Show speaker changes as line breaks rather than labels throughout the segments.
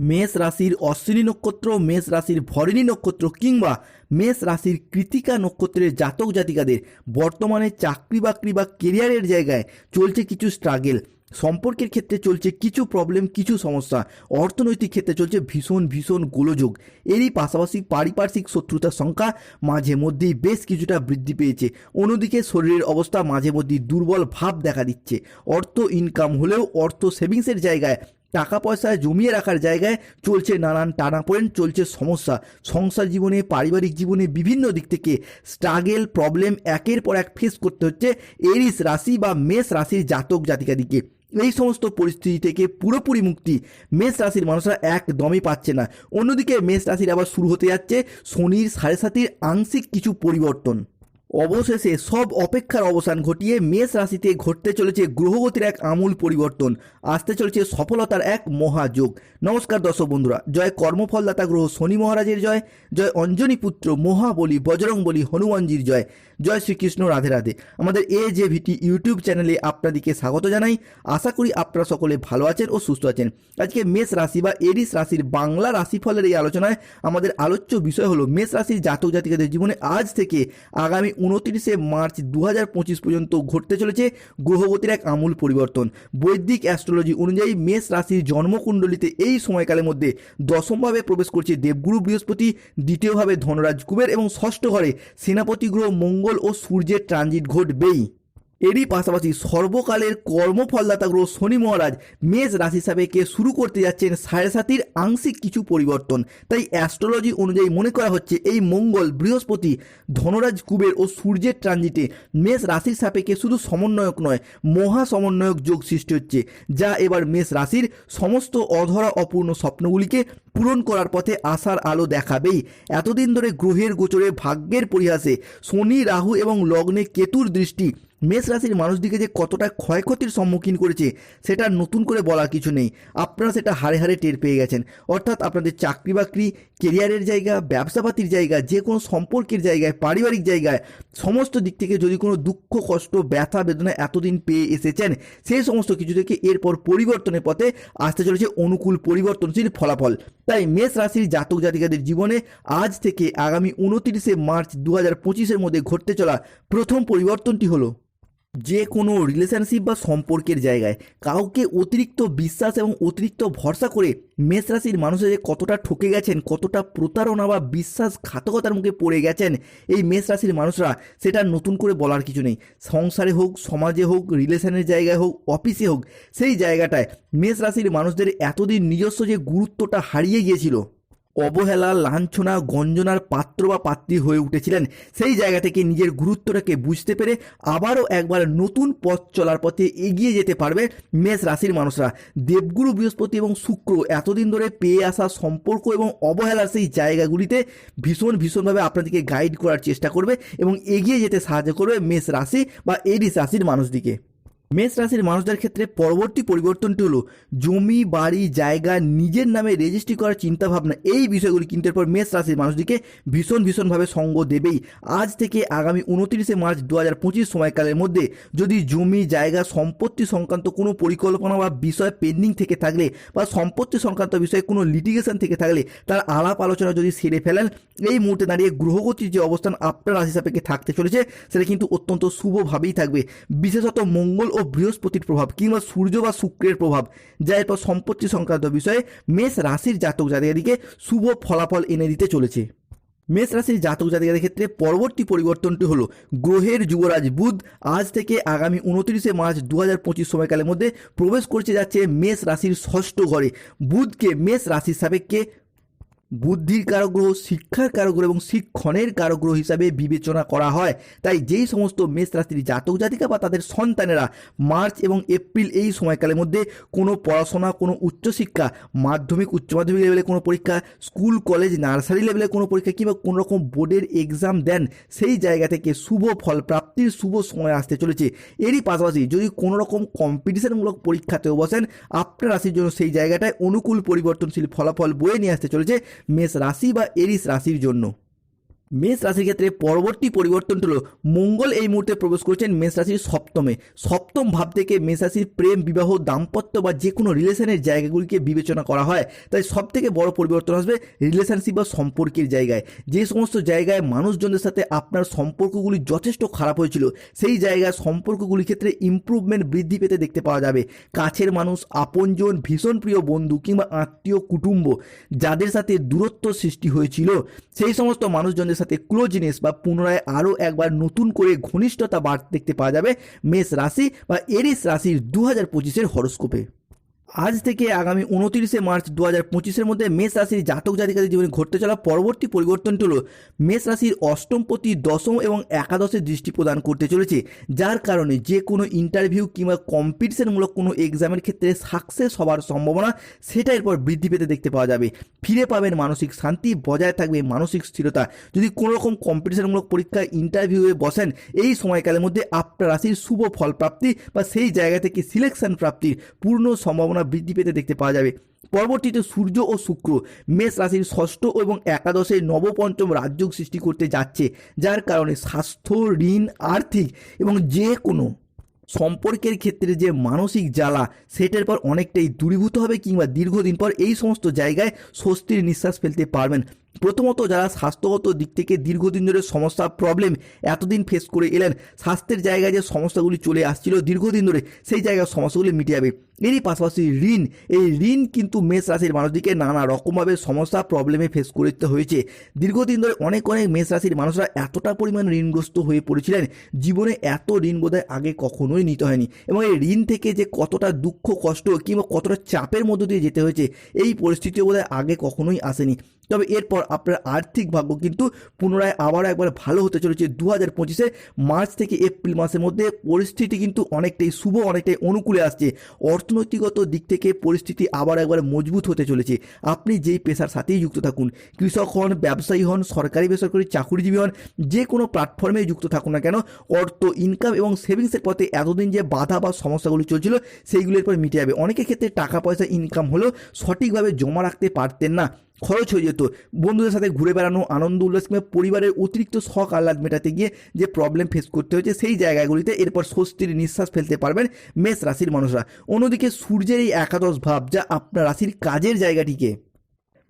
মেষ রাশির অশ্বিনী নক্ষত্র, মেষ রাশির ভরিণী নক্ষত্র কিংবা মেষ রাশির কৃতিকা নক্ষত্রের জাতক জাতিকাদের বর্তমানে চাকরি বাকরি বা কেরিয়ারের জায়গায় চলছে কিছু স্ট্রাগেল সম্পর্কের ক্ষেত্রে চলছে কিছু প্রবলেম কিছু সমস্যা। অর্থনৈতিক ক্ষেত্রে চলছে ভীষণ ভীষণ গোলযোগ। এরই পাশাপাশি পারিপার্শ্বিক শত্রুতার সংখ্যা মাঝে মধ্যেই বেশ কিছুটা বৃদ্ধি পেয়েছে। অন্যদিকে শরীরের অবস্থা মাঝে মধ্যেই দুর্বল ভাব দেখা দিচ্ছে। অর্থ ইনকাম হলেও অর্থ সেভিংসের জায়গায় টাকা পয়সা জমিয়ে রাখার জায়গায় চলছে নানান টানাপোড়েন, চলছে সমস্যা। সংসার জীবনে, পারিবারিক জীবনে বিভিন্ন দিক থেকে স্ট্রাগেল প্রবলেম একের পর এক ফেস করতে হচ্ছে এরিস রাশি বা মেষ রাশির জাতক জাতিকাদিকে। এই সমস্ত পরিস্থিতি থেকে পুরোপুরি মুক্তি মেষ রাশির মানুষরা একদমই পাচ্ছে না। অন্যদিকে মেষ রাশির আবার শুরু হতে যাচ্ছে শনির সাড়ে সাতির আংশিক কিছু পরিবর্তন। অবশেষে সব অপেক্ষার অবসান ঘটিয়ে মেষ রাশিতে ঘটতে চলেছে গ্রহগতির এক আমূল পরিবর্তন। আসতে চলেছে সফলতার এক মহাযোগ। নমস্কার দর্শক বন্ধুরা, জয় কর্মফলদাতা গ্রহ শনি মহারাজের জয় জয় অঞ্জনী পুত্র মহাবলী বজরংবলী হনুমানজির জয়। জয় শ্রীকৃষ্ণ, রাধে রাধে। আমাদের এ যে ভিটি ইউটিউব চ্যানেলে আপনাদেরকে স্বাগত জানাই। আশা করি আপনারা সকলে ভালো আছেন ও সুস্থ আছেন। আজকে মেষ রাশি বা এরিস রাশির বাংলা রাশিফলের এই আলোচনায় আমাদের আলোচ্য বিষয় হলো মেষ রাশির জাতক জাতিকাদের জীবনে আজ থেকে আগামী উনত্রিশে মার্চ দু হাজার পঁচিশ পর্যন্ত ঘটতে চলেছে গ্রহগতির এক আমূল পরিবর্তন। বৈদিক অ্যাস্ট্রোলজি অনুযায়ী মেষ রাশির জন্মকুণ্ডলিতে এই সময়কালের মধ্যে দশমভাবে প্রবেশ করছে দেবগুরু বৃহস্পতি, দ্বিতীয়ভাবে ধনরাজ কুবের এবং ষষ্ঠ ঘরে সেনাপতি গ্রহ মঙ্গল ও সূর্যের ট্রানজিট ঘটবেই। এরই পাশাপাশি সর্বকালের কর্মফলদাতা গ্রহ শনি মহারাজ মেষ রাশি সাপেক্ষে শুরু করতে যাচ্ছেন সাড়ে সাতির আংশিক কিছু পরিবর্তন। তাই অ্যাস্ট্রোলজি অনুযায়ী মনে করা হচ্ছে এই মঙ্গল, বৃহস্পতি, ধনরাজ, কুবের ও সূর্যের ট্রানজিটে মেষ রাশির সাপেক্ষে শুধু সমন্বয়ক নয়, মহা সমন্বয়ক যোগ সৃষ্টি হচ্ছে, যা এবার মেষ রাশির সমস্ত অধরা অপূর্ণ স্বপ্নগুলিকে পূরণ করার পথে আসার আলো দেখাবেই। এতদিন ধরে গ্রহের গোচরে ভাগ্যের পরিহাসে শনি, রাহু এবং লগ্নে কেতুর দৃষ্টি মেষ রাশির মানুষদিকে যে কতটা ক্ষয়ক্ষতির সম্মুখীন করেছে, সেটা নতুন করে বলার কিছু নেই। আপনারা সেটা হারে হারে টের পেয়ে গেছেন। অর্থাৎ আপনাদের চাকরি বাকরি কেরিয়ারের জায়গা, ব্যবসাপাতির জায়গা, যে কোনো সম্পর্কের জায়গায়, পারিবারিক জায়গায়, সমস্ত দিক থেকে যদি কোনো দুঃখ, কষ্ট, ব্যথা, বেদনা এতদিন পেয়ে এসেছেন, সেই সমস্ত কিছু থেকে এরপর পরিবর্তনের পথে আসতে চলেছে অনুকূল পরিবর্তনশীল ফলাফল। তাই মেষ রাশির জাতক জাতিকাদের জীবনে আজ থেকে আগামী উনত্রিশে মার্চ দু হাজার পঁচিশের মধ্যে ঘটতে চলা প্রথম পরিবর্তনটি হলো যে কোনো রিলেশনশিপ বা সম্পর্কের জায়গায় কাউকে অতিরিক্ত বিশ্বাস এবং অতিরিক্ত ভরসা করে মেষ রাশির মানুষের যে কতটা ঠকে গেছেন, কতটা প্রতারণা বা বিশ্বাসঘাতকতার মুখে পড়ে গেছেন এই মেষ রাশির মানুষরা, সেটা নতুন করে বলার কিছু নেই। সংসারে হোক, সমাজে হোক, রিলেশনের জায়গায় হোক, অফিসে হোক, সেই জায়গাটায় মেষ রাশির মানুষদের এতদিন নিজস্ব যে গুরুত্বটা হারিয়ে গিয়েছিল অবহেলা, লাঞ্ছনা, গঞ্জনার পাত্র বা পাত্রী হয়ে উঠেছিলেন। সেই জায়গা থেকে নিজের গুরুত্বটাকে বুঝতে পেরে আবারও একবার নতুন পথ চলার পথে এগিয়ে যেতে পারবে মেষ রাশির মানুষরা। দেবগুরু বৃহস্পতি এবং শুক্র এতদিন ধরে পেয়ে আসা সম্পর্ক এবং অবহেলার সেই জায়গাগুলিতে ভীষণ, ভীষণভাবে আপনাদেরকে গাইড করার চেষ্টা করবে এবং এগিয়ে যেতে সাহায্য করবে মেষ রাশি বা এডিস রাশির মানুষদিকে। মেষ রাশির মানুষদের ক্ষেত্রে পরবর্তী পরিবর্তনটি হলো জমি, বাড়ি, জায়গা নিজের নামে রেজিস্ট্রি করার চিন্তাভাবনা। এই বিষয়গুলি কিন্তু এরপর মেষ রাশির মানুষটিকে ভীষণ, ভীষণভাবে সঙ্গ দেবেই। আজ থেকে আগামী উনত্রিশে মার্চ দু হাজার পঁচিশ সময়কালের মধ্যে যদি জমি, জায়গা সম্পত্তি সংক্রান্ত কোনো পরিকল্পনা বা বিষয় পেন্ডিং থেকে থাকলে বা সম্পত্তি সংক্রান্ত বিষয়ে কোনো লিটিগেশন থেকে থাকলে তার আলাপ আলোচনা যদি সেরে ফেলেন, এই মুহূর্তে দাঁড়িয়ে গ্রহগতির যে অবস্থান আপনার রাশি সাপেক্ষে থাকতে চলেছে, সেটা কিন্তু অত্যন্ত শুভভাবেই থাকবে। বিশেষত মঙ্গল ও বৃহস্পতির প্রভাব কিংবা সূর্য বা শুক্রের প্রভাব, যা এরপর সম্পত্তি সংক্রান্ত বিষয়ে মেষ রাশির জাতক জাতিকাদিকে শুভ ফলাফল এনে দিতে চলেছে। মেষ রাশির জাতক জাতিকাদের ক্ষেত্রে পরবর্তী পরিবর্তনটি হলো, গ্রহের যুবরাজ বুধ আজ থেকে আগামী উনত্রিশে মার্চ দু হাজার পঁচিশ সময়কালের মধ্যে প্রবেশ করতে যাচ্ছে মেষ রাশির ষষ্ঠ ঘরে। বুধকে মেষ রাশির সাপেক্ষে বুদ্ধির কারগ্রহ, শিক্ষার কারগ্রহ এবং শিক্ষণের কারগ্রহ হিসাবে বিবেচনা করা হয়। তাই যেই সমস্ত মেষ রাশির জাতক জাতিকা বা তাদের সন্তানেরা মার্চ এবং এপ্রিল এই সময়কালের মধ্যে কোনো পড়াশোনা, কোনো উচ্চশিক্ষা মাধ্যমিক, উচ্চ মাধ্যমিক লেভেলে কোনো পরীক্ষা, স্কুল, কলেজ, নার্সারি লেভেলে কোনো পরীক্ষা কিংবা কোনো রকম বোর্ডের এক্সাম দেন, সেই জায়গা থেকে শুভ ফল প্রাপ্তির শুভ সময় আসতে চলেছে। এরই পাশাপাশি যদি কোনো রকম কম্পিটিশনমূলক পরীক্ষাতেও বসেন, আপনার রাশির জন্য সেই জায়গাটায় অনুকূল পরিবর্তনশীল ফলাফল বয়ে নিয়ে আসতে চলেছে। মেষ রাশি বা এরিস রাশির জন্য। মেষ রাশির ক্ষেত্রে পরবর্তী পরিবর্তনটি হলো, মঙ্গল এই মুহূর্তে প্রবেশ করেছেন মেষ রাশির সপ্তমে। সপ্তম ভাব থেকে মেষ রাশির প্রেম, বিবাহ, দাম্পত্য বা যে কোনো রিলেশনের জায়গাগুলিকে বিবেচনা করা হয়। তাই সব থেকে বড় পরিবর্তন আসবে রিলেশনশিপ বা সম্পর্কের জায়গায়। যে সমস্ত জায়গায় মানুষজনদের সাথে আপনার সম্পর্কগুলি যথেষ্ট খারাপ হয়েছিল, সেই জায়গায় সম্পর্কগুলির ক্ষেত্রে ইম্প্রুভমেন্ট বৃদ্ধি পেতে দেখতে পাওয়া যাবে। কাছের মানুষ, আপনজন, ভীষণ প্রিয় বন্ধু কিংবা আত্মীয়, কুটুম্ব, যাদের সাথে দূরত্ব সৃষ্টি হয়েছিল, সেই সমস্ত মানুষজনদের সাথে ক্লোজনেস বা পুনরায় আরও একবার নতুন করে ঘনিষ্ঠতা বাড়তে দেখতে পাওয়া যাবে মেষ রাশি বা এরিস রাশির দু হাজার পঁচিশের হরস্কোপে আজ থেকে আগামী উনতিরিশে মার্চ দু হাজার পঁচিশের মধ্যে মেষ রাশির জাতক জাতিকাদের জীবনে ঘটতে চলা পরবর্তী পরিবর্তনটি হল মেষ রাশির অষ্টমপতি দশম এবং একাদশে দৃষ্টি প্রদান করতে চলেছে, যার কারণে যে কোনো ইন্টারভিউ কিংবা কম্পিটিশনমূলক কোনো এক্সামের ক্ষেত্রে সাকসেস হওয়ার সম্ভাবনা সেটা এরপর বৃদ্ধি পেতে দেখতে পাওয়া যাবে। ফিরে পাবেন মানসিক শান্তি, বজায় থাকবে মানসিক স্থিরতা। যদি কোনো রকম কম্পিটিশনমূলক পরীক্ষায় ইন্টারভিউয়ে বসেন, এই সময়কালের মধ্যে আপনার রাশির শুভ ফল প্রাপ্তি বা সেই জায়গা থেকে সিলেকশন প্রাপ্তির পূর্ণ সম্ভাবনা বৃদ্ধি পেতে দেখতে পাওয়া যাবে। পরবর্তীতে সূর্য ও শুক্র, মেষ রাশির ষষ্ঠ এবং একাদশে নবপঞ্চম রাজযোগ সৃষ্টি করতে যাচ্ছে, যার কারণে স্বাস্থ্য, ঋণ, আর্থিক এবং যে কোনো সম্পর্কের ক্ষেত্রে যে মানসিক জ্বালা, সেটার পর অনেকটাই দূরীভূত হবে কিংবা দীর্ঘদিন পর এই সমস্ত জায়গায় স্বস্তির নিঃশ্বাস ফেলতে পারবেন। প্রথমত যারা স্বাস্থ্যগত দিক থেকে দীর্ঘদিন ধরে সমস্যা প্রবলেম এতদিন ফেস করে এলেন, স্বাস্থ্যের জায়গায় যে সমস্যাগুলি চলে আসছিল দীর্ঘদিন ধরে, সেই জায়গার সমস্যাগুলি মিটে যাবে। এরই পাশাপাশি ঋণ, এই ঋণ কিন্তু মেষ রাশির মানুষদিকে নানা রকমভাবে সমস্যা প্রবলেমে ফেস করতে হয়েছে। দীর্ঘদিন ধরে অনেক অনেক মেষ রাশির মানুষরা এতটা পরিমাণ ঋণগ্রস্ত হয়ে পড়েছিলেন, জীবনে এত ঋণ বোধহয় আগে কখনোই নিতে হয়নি। এবং এই ঋণ থেকে যে কতটা দুঃখ, কষ্ট কিংবা কতটা চাপের মধ্য দিয়ে যেতে হয়েছে, এই পরিস্থিতি বোধহয় আগে কখনোই আসেনি। তবে এরপর আপনার আর্থিক ভাগ্য কিন্তু পুনরায় আবারও একবার ভালো হতে চলেছে দু হাজার পঁচিশে মার্চ থেকে এপ্রিল মাসের মধ্যে। পরিস্থিতি কিন্তু অনেকটাই শুভ, অনেকটাই অনুকূলে আসছে। অর্থনৈতিকগত দিক থেকে পরিস্থিতি আবার একবার মজবুত হতে চলেছে। আপনি যেই পেশার সাথেই যুক্ত থাকুন, কৃষক হন, ব্যবসায়ী হন, সরকারি, বেসরকারি চাকুরিজীবী হন, যে কোনো প্ল্যাটফর্মে যুক্ত থাকুন না কেন, অর্থ ইনকাম এবং সেভিংসের পথে এতদিন যে বাধা বা সমস্যাগুলি চলছিল সেইগুলির পর মিটে যাবে। অনেকের ক্ষেত্রে টাকা পয়সা ইনকাম হলেও সঠিকভাবে জমা রাখতে পারতেন না। খরচ হয়ে যেত। বন্ধুদের সাথে ঘুরে বেড়ানো, আনন্দ, উল্লাস কিংবা পরিবারের অতিরিক্ত শখ, আহ্লাদ মেটাতে গিয়ে যে প্রবলেম ফেস করতে হয়েছে, সেই জায়গাগুলিতে এরপর স্বস্তির নিঃশ্বাস ফেলতে পারবেন মেষ রাশির মানুষরা। অন্যদিকে সূর্যের এই একাদশ ভাব যা আপনার রাশির কাজের জায়গাটিকে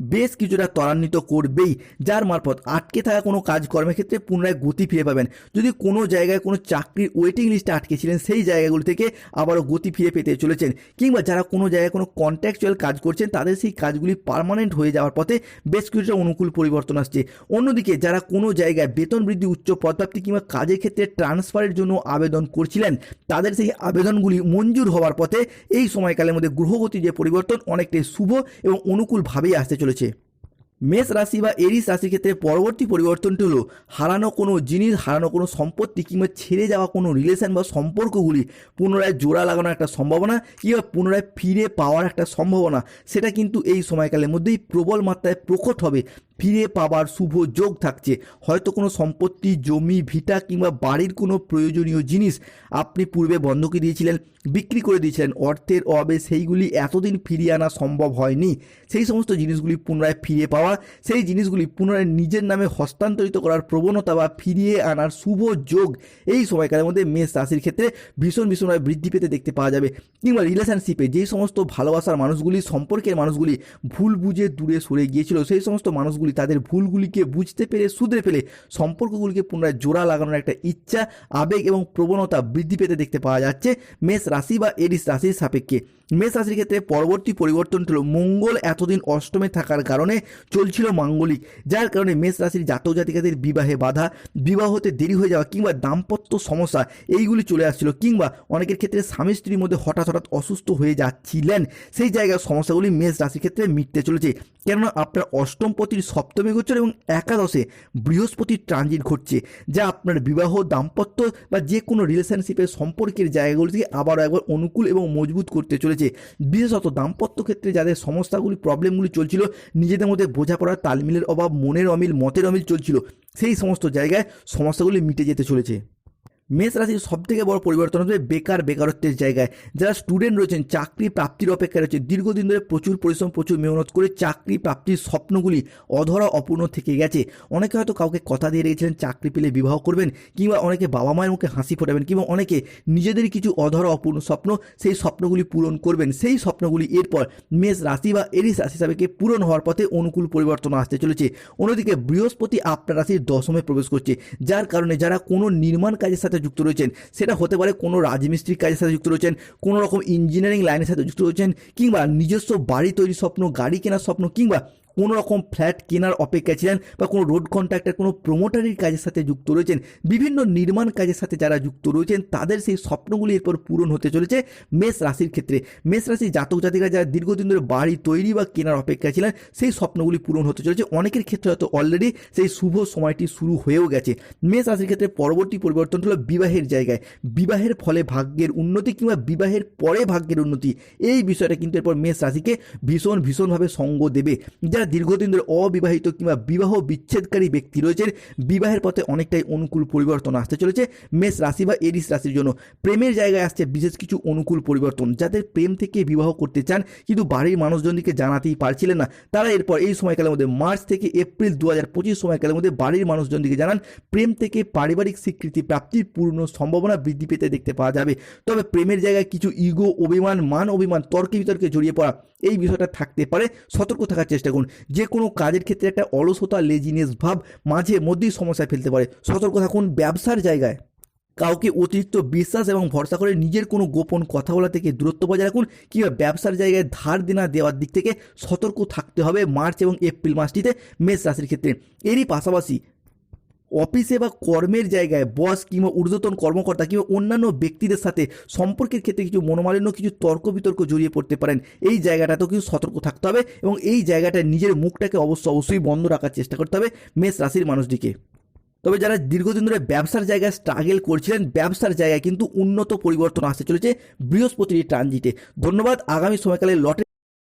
বেশ কিছুটা ত্বরান্বিত করবেই, যার মারফত আটকে থাকা কোনো কাজকর্মের ক্ষেত্রে পুনরায় গতি ফিরে পাবেন। যদি কোনো জায়গায় কোনো চাকরির ওয়েটিং লিস্টে আটকে ছিলেন সেই জায়গাগুলি থেকে আবারও গতি ফিরে পেতে চলেছেন। কিংবা যারা কোনো জায়গায় কোনো কন্ট্রাকচুয়াল কাজ করছেন, তাদের সেই কাজগুলি পার্মানেন্ট হয়ে যাওয়ার পথে বেশ কিছুটা অনুকূল পরিবর্তন আসছে। অন্যদিকে যারা কোনো জায়গায় বেতন বৃদ্ধি, উচ্চ পদপ্রাপ্তি কিংবা কাজের ক্ষেত্রে ট্রান্সফারের জন্য আবেদন করছিলেন, তাদের সেই আবেদনগুলি মঞ্জুর হওয়ার পথে এই সময়কালের মধ্যে গ্রহগতি যে পরিবর্তন, অনেকটাই শুভ এবং অনুকূলভাবেই আসতে চলেছে। মেষ রাশি বা এরিস রাশির ক্ষেত্রে পরবর্তী পরিবর্তনটি হলো হারানো কোনো জিনিস, হারানো কোনো সম্পত্তি কিংবা ছেড়ে যাওয়া কোনো রিলেশন বা সম্পর্কগুলি পুনরায় জোড়া লাগানোর একটা সম্ভাবনা কিংবা পুনরায় ফিরে পাওয়ার একটা সম্ভাবনা। সেটা কিন্তু এই সময়কালের মধ্যেই প্রবল মাত্রায় প্রকট হবে। ফিরে পাবার শুভ যোগ থাকছে। হয়তো কোনো সম্পত্তি, জমি, ভিটা কিংবা বাড়ির কোনো প্রয়োজনীয় জিনিস আপনি পূর্বে বন্ধকি দিয়েছিলেন, বিক্রি করে দিয়েছিলেন। অর্থের অভাবে সেইগুলি এতদিন ফিরিয়ে আনা সম্ভব হয়নি। সেই সমস্ত জিনিসগুলি পুনরায় ফিরে পাওয়া, সেই জিনিসগুলি পুনরায় নিজের নামে হস্তান্তরিত করার প্রবণতা বা ফিরিয়ে আনার শুভ যোগ এই সময়কালের মধ্যে মেষ রাশির ক্ষেত্রে ভীষণ ভীষণভাবে বৃদ্ধি পেতে দেখতে পাওয়া যাবে। কিংবা রিলেশনশিপে যেই সমস্ত ভালোবাসার মানুষগুলি, সম্পর্কের মানুষগুলি ভুল বুঝে দূরে সরে গিয়েছিল, সেই সমস্ত মানুষগুলি তাদের ভুলগুলিকে বুঝতে পেরে, শুধরে ফেলে সম্পর্কগুলিকে পুনরায় জোড়া লাগানোর একটা ইচ্ছা, আবেগ এবং প্রবণতা বৃদ্ধি পেতে দেখতে পাওয়া যাচ্ছে মেষ রাশি বা এডিস রাশির সাপেক্ষে। মেষ রাশির ক্ষেত্রে পরবর্তী পরিবর্তন হলো মঙ্গল এতদিন অষ্টমে থাকার কারণে চলছিল মাঙ্গলিক, যার কারণে মেষ রাশির জাতক জাতিকাদের বিবাহে বাধা বিবাহতে দেরি হয়ে যাওয়া কিংবা দাম্পত্য সমস্যা এইগুলি চলে আসছিল কিংবা অনেকের ক্ষেত্রে স্বামী স্ত্রীর মধ্যে হঠাৎ হঠাৎ অসুস্থ হয়ে যাচ্ছিলেন। সেই জায়গার সমস্যাগুলি মেষ রাশির ক্ষেত্রে মিটতে চলেছে। কেননা আপনার অষ্টম পতির সপ্তমী গোচর এবং একাদশে বৃহস্পতি ট্রানজিট ঘটছে, যা আপনার বিবাহ, দাম্পত্য বা যে কোনো রিলেশনশিপের সম্পর্কের জায়গাগুলিকে আবারও একবার অনুকূল এবং মজবুত করতে চলেছে। বিশেষত দাম্পত্য ক্ষেত্রে যাদের সমস্যাগুলি প্রবলেমগুলি চলছিল, নিজেদের মধ্যে বোঝাপড়ার তালমিলের অভাব, মনের অমিল, মতের অমিল চলছিল, সেই সমস্ত জায়গায় সমস্যাগুলি মিটে যেতে চলেছে। মেষ রাশির সব থেকে বড় পরিবর্তন হবে বেকার বেকারত্বের জায়গায়। যারা স্টুডেন্ট রয়েছেন, চাকরি প্রাপ্তির অপেক্ষায় রয়েছে দীর্ঘদিন ধরে প্রচুর পরিশ্রম, প্রচুর মেহনত করে চাকরি প্রাপ্তির স্বপ্নগুলি অধরা অপূর্ণ থেকে গেছে। অনেকে হয়তো কাউকে কথা দিয়ে রেখেছিলেন, চাকরি পেলে বিবাহ করবেন, কিংবা অনেকে বাবা মায়ের মুখে হাসি ফোটাবেন, কিংবা অনেকে নিজেদের কিছু অধরা অপূর্ণ স্বপ্ন সেই স্বপ্নগুলি পূরণ করবেন। সেই স্বপ্নগুলি এরপর মেষ রাশি বা এরিস রাশি হিসাবেকে পূরণ হওয়ার পথে অনুকূল পরিবর্তন আসতে চলেছে। অন্যদিকে বৃহস্পতি আপনার রাশির দশমে প্রবেশ করছে, যার কারণে যারা কোনো নির্মাণ কাজের সাথে যুক্ত রয়েছেন, সেটা হতে পারে কোনো রাজমিস্ত্রির কাজের সাথে যুক্ত রয়েছেন, কোনো রকম ইঞ্জিনিয়ারিং লাইনের সাথে যুক্ত রয়েছেন, কিংবা নিজস্ব বাড়ি তৈরির স্বপ্ন, গাড়ি কেনার স্বপ্ন, কিংবা কোনো রকম ফ্ল্যাট কেনার অপেক্ষায় ছিলেন বা কোনো রোড কন্ট্রাক্টর, কোনো প্রমোটারির কাজের সাথে যুক্ত রয়েছেন, বিভিন্ন নির্মাণ কাজের সাথে যারা যুক্ত রয়েছেন, তাদের সেই স্বপ্নগুলি এরপর পূরণ হতে চলেছে মেষ রাশির ক্ষেত্রে। মেষ রাশির জাতক জাতিকা যারা দীর্ঘদিন ধরে বাড়ি তৈরি বা কেনার অপেক্ষায় ছিলেন, সেই স্বপ্নগুলি পূরণ হতে চলেছে। অনেকের ক্ষেত্রে হয়তো অলরেডি সেই শুভ সময়টি শুরু হয়েও গেছে। মেষ রাশির ক্ষেত্রে পরবর্তী পরিবর্তন হলো বিবাহের জায়গায়। বিবাহের ফলে ভাগ্যের উন্নতি কিংবা বিবাহের পরে ভাগ্যের উন্নতি, এই বিষয়টা কিন্তু এরপর মেষ রাশিকে ভীষণ, ভীষণভাবে সঙ্গ দেবে। যারা দীর্ঘদিন ধরে অবিবাহিত কিংবা বিবাহ বিচ্ছেদকারী ব্যক্তি রয়েছেন। বিবাহের পথে অনেকটাই অনুকূল পরিবর্তন আসতে চলেছে। মেষ রাশি বা এরিস রাশির জন্য প্রেমের জায়গায় আসছে বিশেষ কিছু অনুকূল পরিবর্তন। যাদের প্রেম থেকে বিবাহ করতে চান, কিন্তু বাড়ির মানুষজনকে জানাতেই পারছিলেন না, তারা এরপর এই সময়কালের মধ্যে মার্চ থেকে এপ্রিল দু হাজার পঁচিশ সময়কালের মধ্যে বাড়ির মানুষজনকে জানান, প্রেম থেকে পারিবারিক স্বীকৃতি প্রাপ্তির পূর্ণ সম্ভাবনা বৃদ্ধি পেতে দেখতে পাওয়া যাবে। তবে প্রেমের জায়গায় কিছু ইগো, অভিমান, মান, অভিমান, তর্কে বিতর্কে জড়িয়ে পড়া, এই বিষয়টা থাকতে পারে। সতর্ক থাকার চেষ্টা করুন। যে কোনো কাজের ক্ষেত্রে একটা অলসতা লেজিনেস ভাব মাঝে মধ্যেই সমস্যায় ফেলতে পারে। সতর্ক থাকুন ব্যবসার জায়গায়। কাউকে অতিরিক্ত বিশ্বাস এবং ভরসা করে নিজের কোনো গোপন কথা বলা থেকে দূরত্ব বজায় রাখুন, কিংবা ব্যবসার জায়গায় ধার দেনা দেওয়ার দিক থেকে সতর্ক থাকতে হবে মার্চ এবং এপ্রিল মাসটিতে মেষ রাশির ক্ষেত্রে। এরই পাশাপাশি অফিসে বা কর্মের জায়গায় বস কিংবা ঊর্ধ্বতন কর্মকর্তা কিংবা অন্যান্য ব্যক্তিদের সাথে সম্পর্কের ক্ষেত্রে কিছু মনোমালিন্য, কিছু তর্ক বিতর্ক জড়িয়ে পড়তে পারেন। এই জায়গাটাতেও কিন্তু সতর্ক থাকতে হবে এবং এই জায়গাটায় নিজের মুখটাকে অবশ্য অবশ্যই বন্ধ রাখার চেষ্টা করতে হবে মেষ রাশির মানুষটিকে। তবে যারা দীর্ঘদিন ধরে ব্যবসার জায়গায় স্ট্রাগেল করছিলেন, ব্যবসার জায়গায় কিন্তু উন্নত পরিবর্তন আসতে চলেছে বৃহস্পতির ট্রানজিটে ধন্যবাদ, আগামী সময়কালে লটে